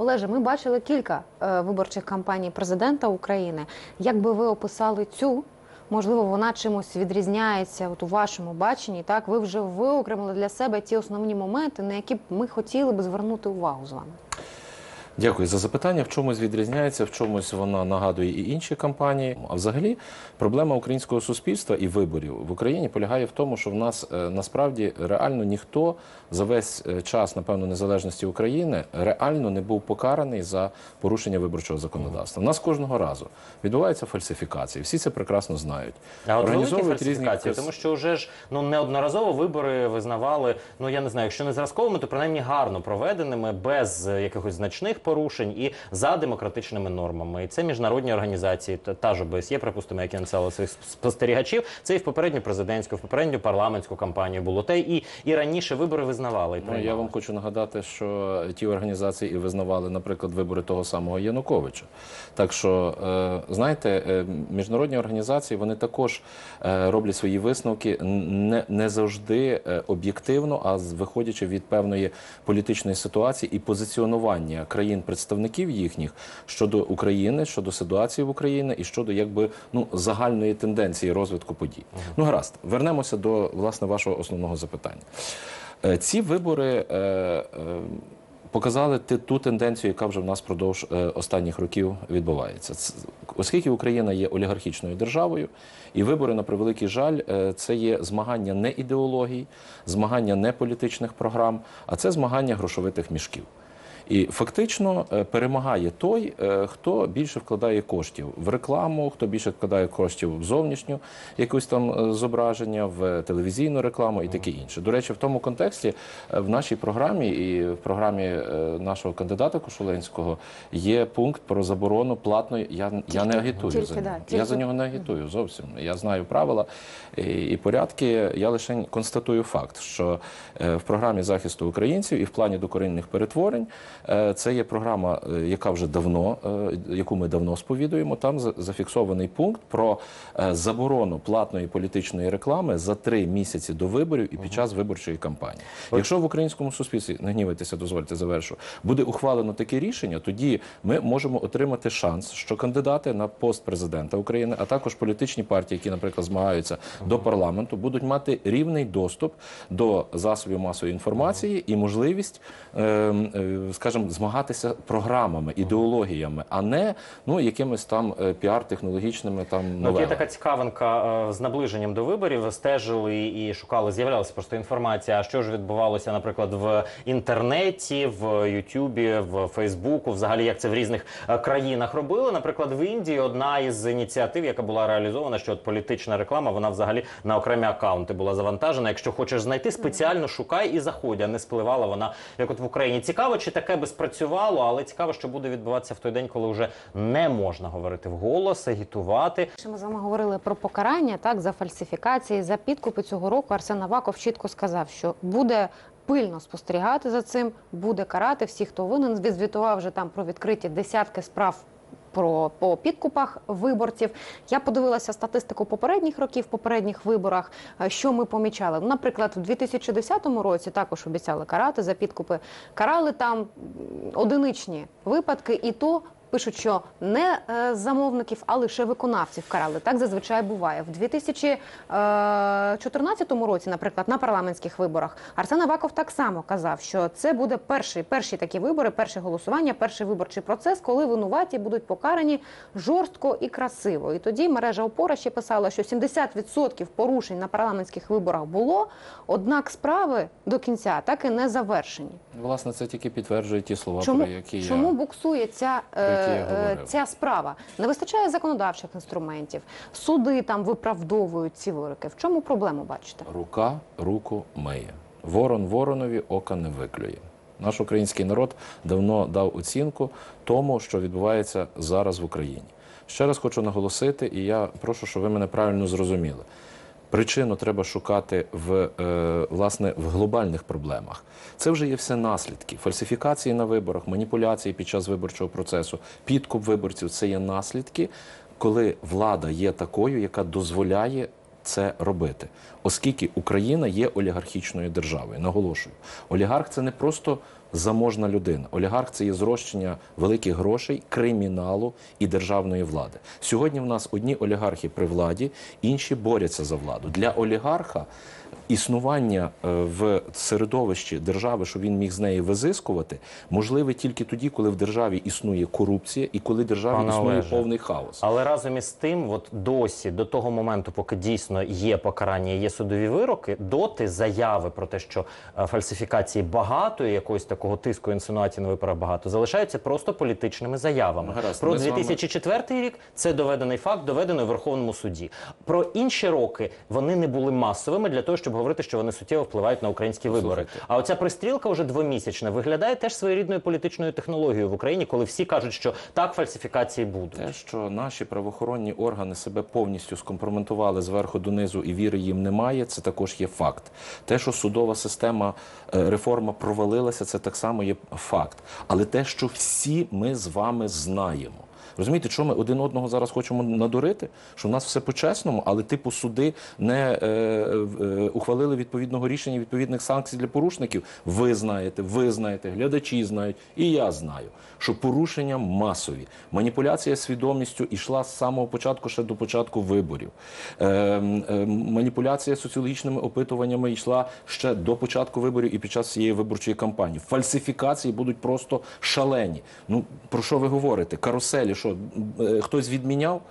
Олеже, ми бачили кілька е, виборчих кампаній президента України. Як би ви описали цю? Можливо, вона чимось відрізняється от у вашому баченні. Так, ви вже виокремили для себе ті основні моменти, на які б ми хотіли би звернути увагу з вами. Дякую за запитання. В чомусь відрізняється, в чомусь вона нагадує і інші кампанії. А взагалі, проблема українського суспільства і виборів в Україні полягає в тому, що в нас е, насправді реально ніхто за весь е, час, напевно, незалежності України реально не був покараний за порушення виборчого законодавства. У нас кожного разу відбуваються фальсифікації. Всі це прекрасно знають. А от великі Організовують різні тому що вже ж ну неодноразово вибори визнавали. Ну я не знаю, якщо не зразковими, то принаймні гарно проведеними, без е, якихось значних порушень і за демократичними нормами. І це міжнародні організації, та, ж ОБСЄ, припустимо, які надсилали своїх спостерігачів. Це і в попередню президентську, в попередню парламентську кампанію було. Та і, і раніше вибори визнавали. І Ну, я вам хочу нагадати, що ті організації і визнавали, наприклад, вибори того самого Януковича. Так що, е, знаєте, е, міжнародні організації вони також е, роблять свої висновки не, не завжди об'єктивно, а виходячи від певної політичної ситуації і позиціонування країн-представників їхніх щодо України, щодо ситуації в Україні і щодо якби ну загальної тенденції розвитку подій. Ну гаразд, вернемося до власне вашого основного запитання. Е, Ці вибори е, е, показали ту тенденцію, яка вже в нас впродовж останніх років відбувається. Оскільки Україна є олігархічною державою, і вибори, на превеликий жаль, це є змагання не ідеологій, змагання не політичних програм, а це змагання грошовитих мішків. І фактично е, перемагає той, е, хто більше вкладає коштів в рекламу, хто більше вкладає коштів в зовнішню якусь там е, зображення, в телевізійну рекламу і таке інше. До речі, в тому контексті в нашій програмі і в програмі нашого кандидата Кошуленського є пункт про заборону платної. Я, я не агітую тільки, за да, нього. тільки. Я за нього не агітую зовсім. Я знаю правила і, і порядки. Я лише констатую факт, що в програмі захисту українців і в плані докорінних перетворень це є програма, е, яка вже давно, е, яку ми давно сповідуємо. Там за- зафіксований пункт про е, заборону платної політичної реклами за три місяці до виборів і під час виборчої кампанії. Якщо в українському суспільстві не гнівайтеся, дозвольте завершу, буде ухвалено таке рішення, тоді ми можемо отримати шанс, що кандидати на пост президента України, а також політичні партії, які, наприклад, змагаються до парламенту, будуть мати рівний доступ до засобів масової інформації і можливість, е, е, скажімо, змагатися програмами, ідеологіями, а не ну якимись там е, піар-технологічними там Ну, є така цікавинка е, з наближенням до виборів. Стежили і шукали, з'являлася просто інформація, що ж відбувалося, наприклад, в інтернеті, в Ютубі, в Фейсбуку, взагалі як це в різних е, країнах робили. Наприклад, в Індії одна із ініціатив, яка була реалізована, що от політична реклама, вона взагалі на окремі акаунти була завантажена. Якщо хочеш знайти, спеціально шукай і заходь, а не спливала вона, як от в Україні. Цікаво, чи таке би спрацювало, але цікаво, що буде відбуватися в той день, коли вже не можна говорити вголос, агітувати. Ми з вами говорили про покарання так за фальсифікації, за підкупи цього року. Арсен Аваков чітко сказав, що буде пильно спостерігати за цим, буде карати всіх, хто винен. Відзвітував вже там про відкриті десятки справ. Про по підкупах виборців я подивилася статистику попередніх років, попередніх виборах. е, Що ми помічали? Наприклад, у 2010 році також обіцяли карати за підкупи. Карали там одиничні випадки, і то пишуть, що не е, замовників, а лише виконавців карали. Так зазвичай буває. В 2014 році, наприклад, на парламентських виборах Арсен Аваков так само казав, що це буде перший, перші такі вибори, перше голосування, перший виборчий процес, коли винуваті будуть покарані жорстко і красиво. І тоді мережа опора ще писала, що 70% порушень на парламентських виборах було, однак справи до кінця так і не завершені. Власне, це тільки підтверджує ті слова, Чому, про які чому я буксує ця, е, е. Ця справа? Не вистачає законодавчих інструментів. Суди там виправдовують ці вироки. В чому проблему бачите? рука руку миє. Ворон воронові ока не виклює. Наш український народ давно дав оцінку тому, що відбувається зараз в Україні. Ще раз хочу наголосити, і я прошу, щоб ви мене правильно зрозуміли. Причину треба шукати в е, власне в глобальних проблемах. Це вже є все наслідки. Фальсифікації на виборах, маніпуляції під час виборчого процесу, підкуп виборців це є наслідки, коли влада є такою, яка дозволяє це робити, оскільки Україна є олігархічною державою. Наголошую, олігарх це не просто заможна людина. Олігарх це є зрощення великих грошей, криміналу і державної влади. Сьогодні в нас одні олігархи при владі, інші борються за владу. Для олігарха існування е, в середовищі держави, щоб він міг з неї визискувати, можливе тільки тоді, коли в державі існує корупція і коли в державі Пане існує Олеже, повний хаос. Але разом із тим, от досі до того моменту, поки дійсно є покарання, є судові вироки, доти заяви про те, що е, фальсифікації багато і якогось такого тиску інсинуацій на виборах багато, залишаються просто політичними заявами. Гаразд, про ми з вами- рік це доведений факт, доведений у Верховному суді. Про інші роки вони не були масовими для того, щоб говорити, що вони суттєво впливають на українські вибори. А оця пристрілка вже двомісячна виглядає теж своєрідною політичною технологією в Україні, коли всі кажуть, що так фальсифікації будуть. Те, що наші правоохоронні органи себе повністю скомпрометували зверху донизу і віри їм немає, це також є факт. Те, що судова система е, реформа провалилася, це так само є факт. Але те, що всі ми з вами знаємо. Розумієте, що ми один одного зараз хочемо надурити? Що в нас все по-чесному, але типу суди не е, е, ухвалили відповідного рішення, відповідних санкцій для порушників. Ви знаєте, ви знаєте, глядачі знають, і я знаю, що порушення масові. Маніпуляція свідомістю йшла з самого початку, ще до початку виборів. Е, е, маніпуляція соціологічними опитуваннями йшла ще до початку виборів і під час цієї виборчої кампанії. Фальсифікації будуть просто шалені. Ну про що ви говорите? Каруселі, що е, хтось відміняв?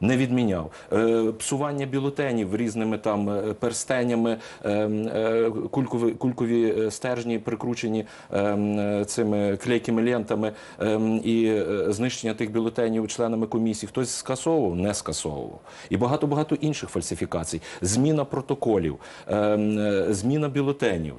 Не відміняв Е, псування бюлетенів різними там е, перстенями, е, е, кулькові, кулькові стержні прикручені е, е, цими клейкими лентами е, і знищення тих бюлетенів членами комісії. Хтось скасовував, не скасовував. І багато багато інших фальсифікацій. Зміна протоколів, зміна бюлетенів.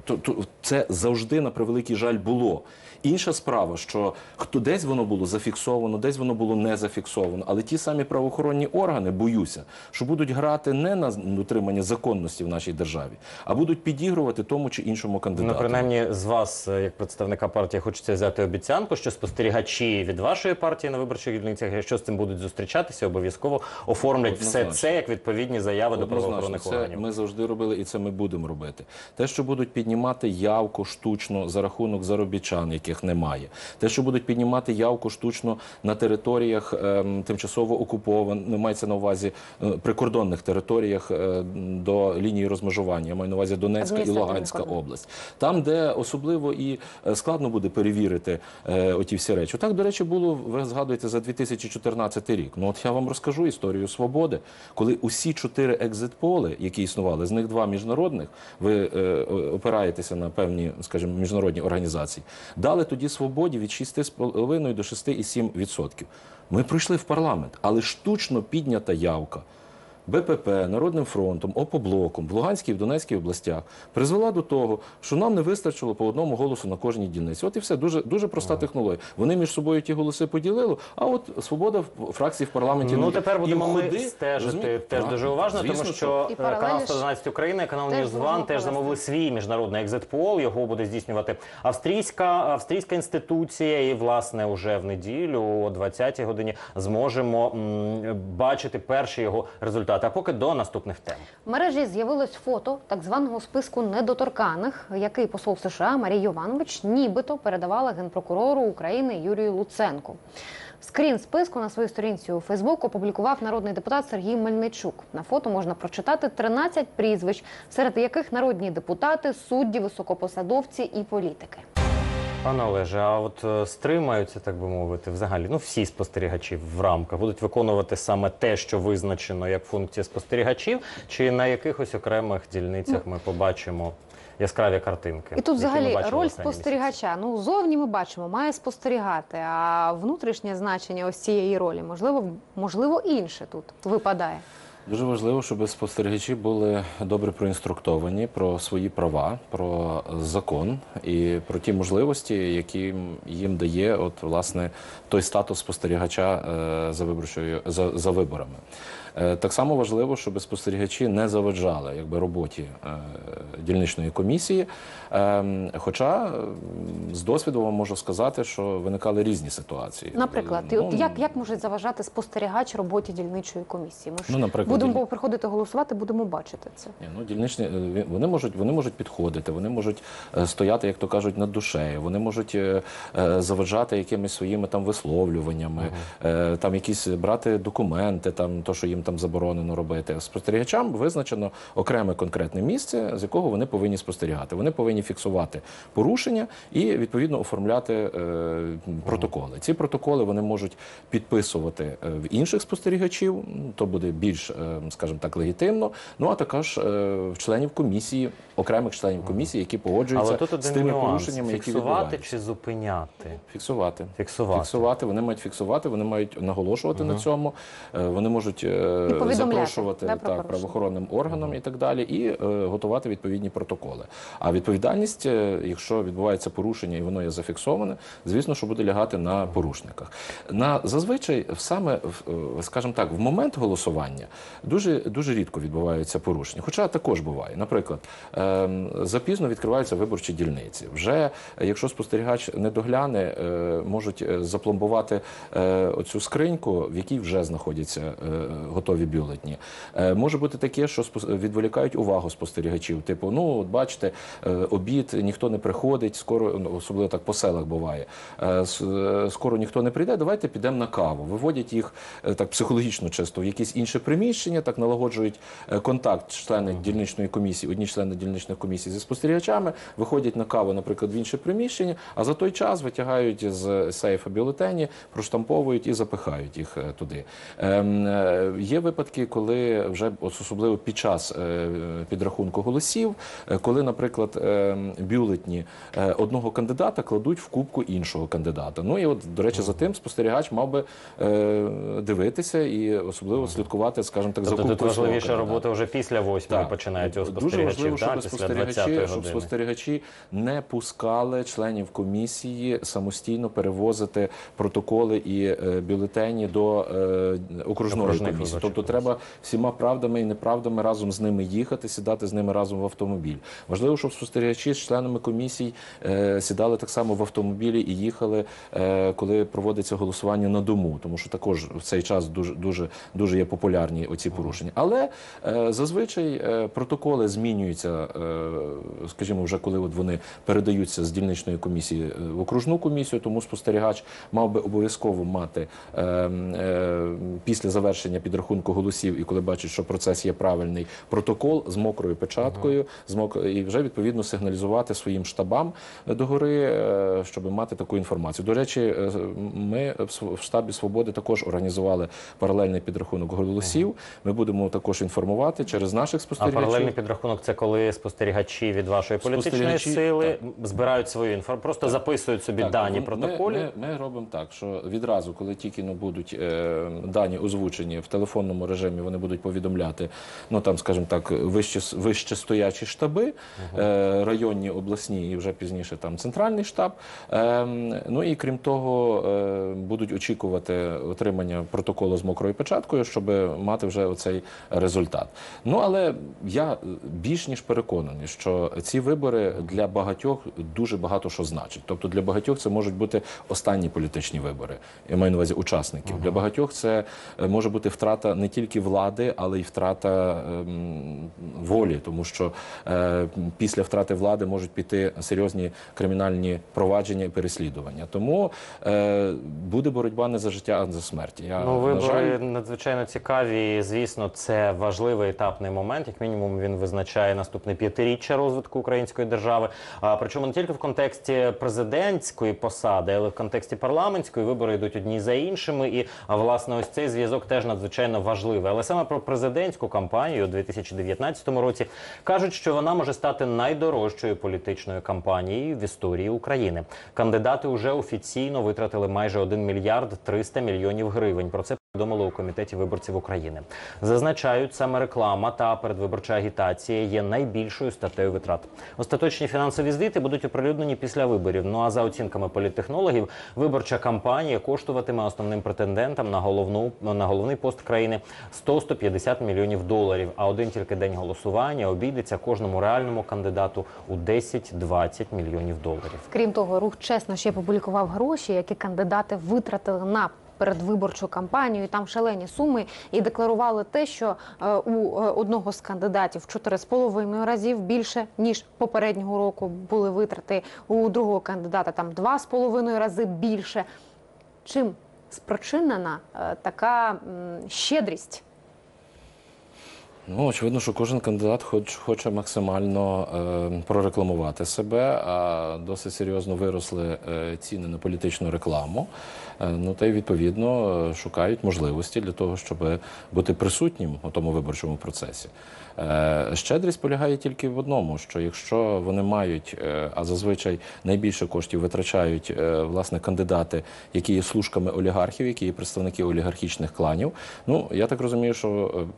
Це завжди на превеликий жаль було. Інша справа, що хто десь воно було зафіксовано, десь воно було не зафіксовано. Але ті самі правоохоронні органи, боюся, що будуть грати не на дотримання законності в нашій державі, а будуть підігрувати тому чи іншому кандидату. Ну, принаймні, з вас, е, як представника партії, хочеться взяти обіцянку, що спостерігачі від вашої партії на виборчих дільницях, якщо з цим будуть зустрічатися, обов'язково оформлять все це як відповідні заяви до правоохоронних це органів. ми завжди робили, і це ми будемо робити. Те, що будуть піднімати явку штучно за рахунок заробітчан, яких немає. Те, що будуть піднімати явку штучно на територіях ем, тимчасово окупованих, мається на увазі е, прикордонних територіях е, до лінії розмежування. Я маю на увазі Донецька і Луганська область. Там, де особливо і е, складно буде перевірити е, оті всі речі. Так, до речі, було, ви згадуєте, за 2014 рік. Ну от я вам розкажу історію свободи, коли усі чотири екзитполи, які існували, з них два міжнародних, ви е, опираєтеся на певні, скажімо, міжнародні організації, дали тоді свободі від 6,5 до 6,7%. Ми прийшли в парламент, але штучно піднята явка. БПП, Народним фронтом, Опоблоком в Луганській і в Донецькій областях призвела до того, що нам не вистачило по одному голосу на кожній дільниці. От і все дуже дуже проста технологія. Вони між собою ті голоси поділили. А от свобода в фракції в парламенті Ну нуль. тепер будемо ми ходи, стежити розумієте? теж дуже уважно, звісно, тому що е, канал ж 112 України, канал One теж замовили свій міжнародний екзит-пол. Його буде здійснювати австрійська австрійська інституція. І власне уже в неділю о 20-й годині зможемо м, бачити перші його результати. А поки до наступних тем. В мережі з'явилось фото так званого списку недоторканих, який посол США Марій Йованович нібито передавала генпрокурору України Юрію Луценку. Скрін списку на своїй сторінці у Фейсбук опублікував народний депутат Сергій Мельничук. На фото можна прочитати 13 прізвищ, серед яких народні депутати, судді, високопосадовці і політики. Пане Олеже, а от е, стримаються, так би мовити, взагалі, ну всі спостерігачі в рамках будуть виконувати саме те, що визначено як функція спостерігачів, чи на якихось окремих дільницях ми побачимо яскраві картинки? І тут які ми взагалі бачили роль останні спостерігача. Ну зовні ми бачимо, має спостерігати. А внутрішнє значення ось цієї ролі можливо, можливо, інше тут випадає. Дуже важливо, щоб спостерігачі були добре проінструктовані про свої права, про закон і про ті можливості, які їм дає от власне той статус спостерігача е, за виборчою за, за виборами. Е, Так само важливо, щоб спостерігачі не заважали якби роботі е, дільничної комісії. Е, Хоча з досвіду вам можу сказати, що виникали різні ситуації. Наприклад, Ну, от як, як може заважати спостерігач роботі дільничої комісії? Ми ж Ну, наприклад, будемо діль- приходити голосувати, будемо бачити це. Ні, ну дільничні е, вони можуть вони можуть підходити, вони можуть стояти, як то кажуть, над душею. Вони можуть заважати якимись своїми там висловлюваннями, е, там якісь брати документи, там то, що їм там заборонено робити. Спостерігачам визначено окреме конкретне місце, з якого вони повинні спостерігати. Вони повинні фіксувати порушення і відповідно оформляти е, протоколи. Ці протоколи вони можуть підписувати е, в інших спостерігачів. То буде більш, е, скажімо так, легітимно. Ну а також е, в членів комісії, окремих членів комісії, які погоджуються Але тут з тими нюанс. порушеннями, які Фіксувати відбуваються. чи зупиняти? Фіксувати. Фіксувати. Фіксувати, вони мають фіксувати, вони мають наголошувати на цьому. Е, Вони можуть запрошувати да, так, правоохоронним органам і так далі, і е, готувати відповідні протоколи. А відповідальність, е, якщо відбувається порушення і воно є зафіксоване, звісно, що буде лягати на порушниках. На зазвичай саме в, е, скажімо так, в момент голосування дуже дуже рідко відбуваються порушення. Хоча також буває. Наприклад, ем, запізно відкриваються виборчі дільниці. Вже е, якщо спостерігач не догляне, е, можуть е, запломбувати е, оцю скриньку, в якій вже знаходяться е, готові бюлетні. Е, Може бути таке, що відволікають увагу спостерігачів. Типу, ну от бачите, е, обід, ніхто не приходить, скоро ну, особливо так по селах буває. е, Скоро ніхто не прийде. Давайте підемо на каву. Виводять їх так психологічно чисто в якесь інше приміщення, так налагоджують контакт члени дільничної комісії, одні члени дільничних комісій зі спостерігачами, виходять на каву, наприклад, в інше приміщення, а за той час витягають з сейфа бюлетені, проштамповують і запихають їх туди. Е, Є випадки, коли вже особливо під час е, підрахунку голосів, е, коли, наприклад, ем, бюлетні е, одного кандидата кладуть в кубку іншого кандидата. Ну і от, до речі, за тим спостерігач мав би е, дивитися і особливо слідкувати, скажімо так, за Тобто тут кубкою свого важливіша робота вже після восьмої починають у Дуже спостерігачів, важливо, щоб спостерігачі, 20-ї щоб спостерігачі не пускали членів комісії самостійно перевозити протоколи і е, бюлетені до е, окружної комісії. Тобто треба всіма правдами і неправдами разом з ними їхати, сідати з ними разом в автомобіль. Важливо, щоб спостерігачі з членами комісій е, сідали так само в автомобілі і їхали, е, коли проводиться голосування на дому, тому що також в цей час дуже дуже дуже є популярні оці порушення. Але е, зазвичай е, протоколи змінюються, е, скажімо, вже коли от вони передаються з дільничної комісії е, в окружну комісію, тому спостерігач мав би обов'язково мати е, е, після завершення підрахунку голосів, і коли бачить, що процес є правильний, протокол з мокрою печаткою, з мок... і вже відповідно сигналізувати своїм штабам догори, е, щоб мати таку інформацію. До речі, е, ми в штабі свободи також організували паралельний підрахунок голосів. Ми будемо також інформувати через наших А паралельний підрахунок це коли спостерігачі від вашої політичної сили збирають свою інформацію, просто записують собі Так, дані протоколів. Ми, ми, ми робимо так, що відразу, коли тільки ну, будуть е, дані озвучені в телефонному режимі, вони будуть повідомляти, ну там, скажімо так, вище, вище стоячі штаби, е, районні, обласні і вже пізніше там центральний штаб. Е, ну і крім того, е, будуть очікувати отримання протоколу з мокрою печаткою, щоб мати вже оцей результат. Ну але я більш ніж переконаний, що ці вибори для багатьох дуже багато що значить. Тобто для багатьох це можуть бути останні політичні вибори. Я маю на увазі учасників. Для багатьох це е, може бути втрата не тільки влади, але й втрата ем, волі, тому що е, після втрати влади можуть піти серйозні кримінальні провадження і переслідування. Тому е, буде боротьба не за життя, а за смерть. Я Ну, вибори жаль, надзвичайно цікаві. Звісно, це важливий етапний момент. Як мінімум, він визначає наступне п'ятиріччя розвитку української держави. А причому не тільки в контексті президентської посади, але в контексті парламентської вибори йдуть одні за іншими. І власне, ось цей зв'язок теж надзвичайно важливий. Але саме про президентську кампанію у 2019 році кажуть, що вона може стати найдорожчою політичною кампанією в історії України. Кандидати вже офіційно витратили майже 1 мільярд 300 мільйонів гривень. Про це повідомили у комітеті виборців України. Зазначають, саме реклама та передвиборча агітація є найбільшою статтею витрат. Остаточні фінансові звіти будуть оприлюднені після виборів. Ну а за оцінками політтехнологів, виборча кампанія коштуватиме основним претендентам на головну на головний пост країни 100-150 мільйонів доларів. А один тільки день голосування обійдеться кожному реальному кандидату у 10-20 мільйонів доларів. Крім того, рух чесно ще публікував гроші, які кандидати витратили на передвиборчу кампанію. Там шалені суми і декларували те, що е, у е, одного з кандидатів в 4,5 разів більше ніж попереднього року були витрати. У другого кандидата там 2,5 рази більше. Чим спричинена е, така щедрість? Ну, очевидно, що кожен кандидат хоч, хоче максимально е, прорекламувати себе, а досить серйозно виросли е, ціни на політичну рекламу. Е, ну та й відповідно шукають можливості для того, щоб бути присутнім у тому виборчому процесі. Е, щедрість полягає тільки в одному: що якщо вони мають, е, а зазвичай найбільше коштів витрачають е, власне кандидати, які є служками олігархів, які є представники олігархічних кланів. Ну я так розумію, що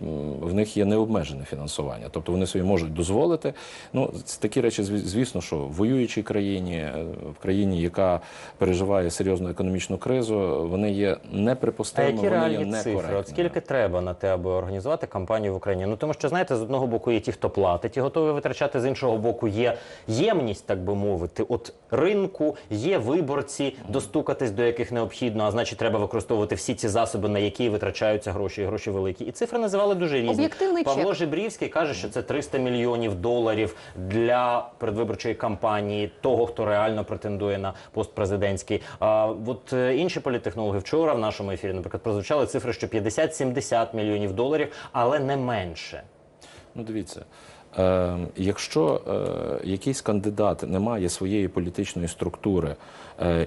е, в них є необмежене фінансування, тобто вони собі можуть дозволити. Ну такі речі, зві- звісно, що в воюючій країні, е, в країні, яка переживає серйозну економічну кризу, вони є неприпустимими, які вони є реальні цифри? некоректними. От скільки треба на те, аби організувати кампанію в Україні? Ну тому що знаєте, з одного боку є ті, хто платить і готові витрачати, з іншого боку, є ємність, так би мовити, от ринку, є виборці, достукатись до яких необхідно, а значить, треба використовувати всі ці засоби, на які витрачаються гроші, і гроші великі. І цифри називали дуже різні. Об'єктивний Павло чек. Жебрівський каже, що це 300 мільйонів доларів для передвиборчої кампанії того, хто реально претендує на пост президентський. А от е, інші політтехнологи вчора в нашому ефірі, наприклад, прозвучали цифри, що 50-70 мільйонів доларів, але не менше. Ну, дивіться, е, якщо е, якийсь кандидат не має своєї політичної структури,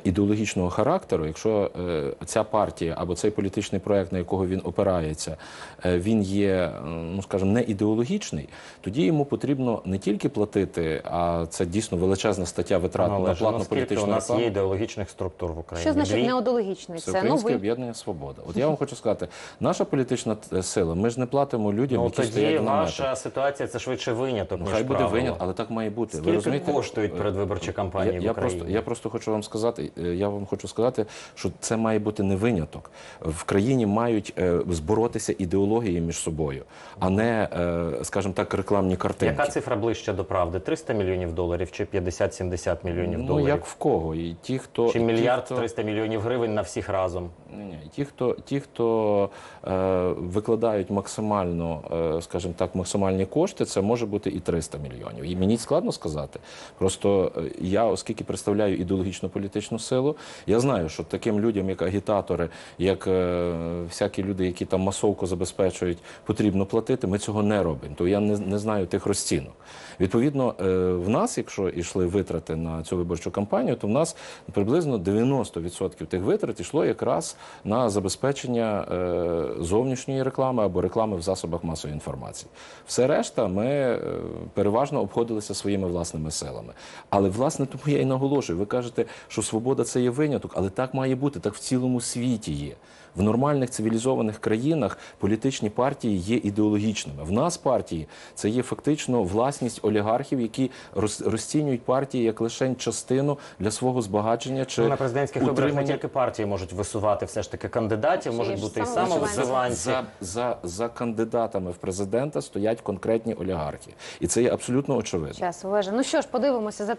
ідеологічного характеру, якщо е, ця партія або цей політичний проект, на якого він опирається, е, він є, е, ну скажімо, не ідеологічний, тоді йому потрібно не тільки платити, а це дійсно величезна стаття витрат на Належно, платну наскільки у політичну нас рекламу. є ідеологічних структур в Україні? Що значить неодологічний? Це Всеукраїнське новий об'єднання Свобода. От я вам хочу сказати, наша політична е, сила, ми ж не платимо людям, Ну які тоді стоять на метах. ваша ситуація це швидше виняток. Ну, ніж хай буде правило. винят, але так має бути. Скільки Ви розумієте? коштують передвиборчі кампанії я, в я Україні? просто я просто хочу вам сказати. Е, Я вам хочу сказати, що це має бути не виняток. В країні мають е, зборотися ідеології між собою, а не, е, скажімо так, рекламні картинки. Яка цифра ближче до правди? 300 мільйонів доларів чи 50-70 мільйонів ну доларів? як в кого? І ті, хто Чи мільярд хто- 300 мільйонів гривень на всіх разом? Ні, ні. Ті, хто, ті, хто е, викладають максимально, е, скажімо так, максимальні кошти, це може бути і 300 мільйонів. І мені складно сказати. Просто я, оскільки представляю ідеологічну політичну силу, я знаю, що таким людям, як агітатори, як е, всякі люди, які там масовку забезпечують, потрібно платити. Ми цього не робимо. То я не, не знаю тих розцінок. Відповідно, е, в нас, якщо йшли витрати на цю виборчу кампанію, то в нас приблизно 90% тих витрат йшло якраз на забезпечення е, зовнішньої реклами або реклами в засобах масової інформації. Все решта ми переважно обходилися своїми власними силами. Але власне тому я і наголошую. Ви кажете, що свобода це є виняток, але так має бути, так в цілому світі є. В нормальних цивілізованих країнах політичні партії є ідеологічними. В нас партії це є фактично власність олігархів, які роз- розцінюють партії як лише частину для свого збагачення чи Ну, на президентських виборах не тільки партії можуть висувати все ж таки кандидатів, Чи можуть бути і самовисуванці. за, за, за кандидатами в президента стоять конкретні олігархи, і це є абсолютно очевидно. час. Олеже, ну що ж, подивимося за